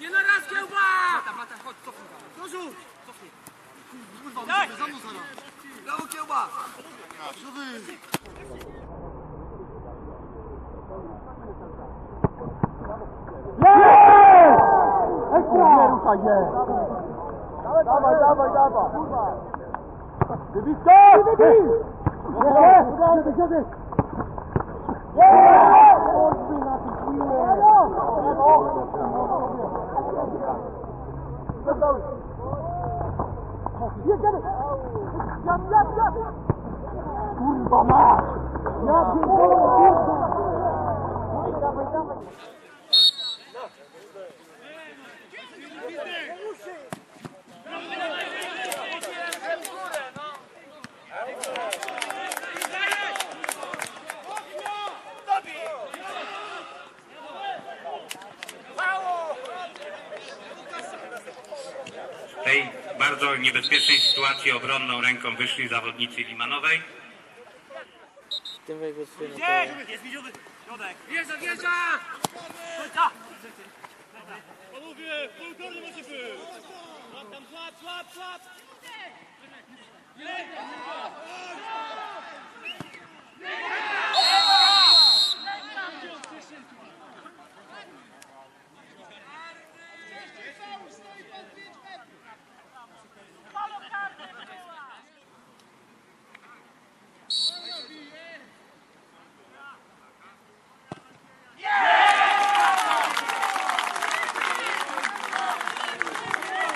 Nie na raz kiełba! Brawo kiełba! Nie ruszaj, nie! Dawaj, dawaj, dawaj! Wybisko! Nie, nie, nie! Kurwa masz! Ja pierdolę, bardzo niebezpiecznej sytuacji obronną ręką wyszli zawodnicy Limanowej. W tym województwie no. Jest widziowy środek. Wjeżdża, wjeżdża! Panowie, południe macie być! Łap tam, łap!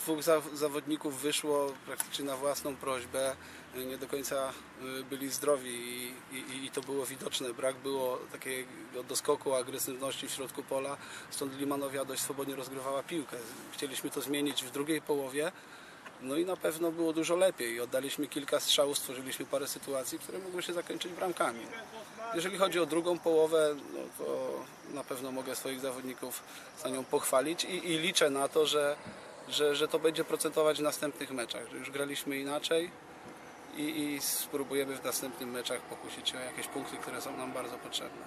Dwóch za, zawodników wyszło praktycznie na własną prośbę. Nie do końca y, byli zdrowi i, i, i to było widoczne. Brak było takiego doskoku agresywności w środku pola. Stąd Limanowia dość swobodnie rozgrywała piłkę. Chcieliśmy to zmienić w drugiej połowie. No i na pewno było dużo lepiej. Oddaliśmy kilka strzałów, stworzyliśmy parę sytuacji, które mogły się zakończyć bramkami. Jeżeli chodzi o drugą połowę, no to na pewno mogę swoich zawodników za nią pochwalić i, i liczę na to, że, że, że to będzie procentować w następnych meczach. Już graliśmy inaczej i, i spróbujemy w następnych meczach pokusić się o jakieś punkty, które są nam bardzo potrzebne.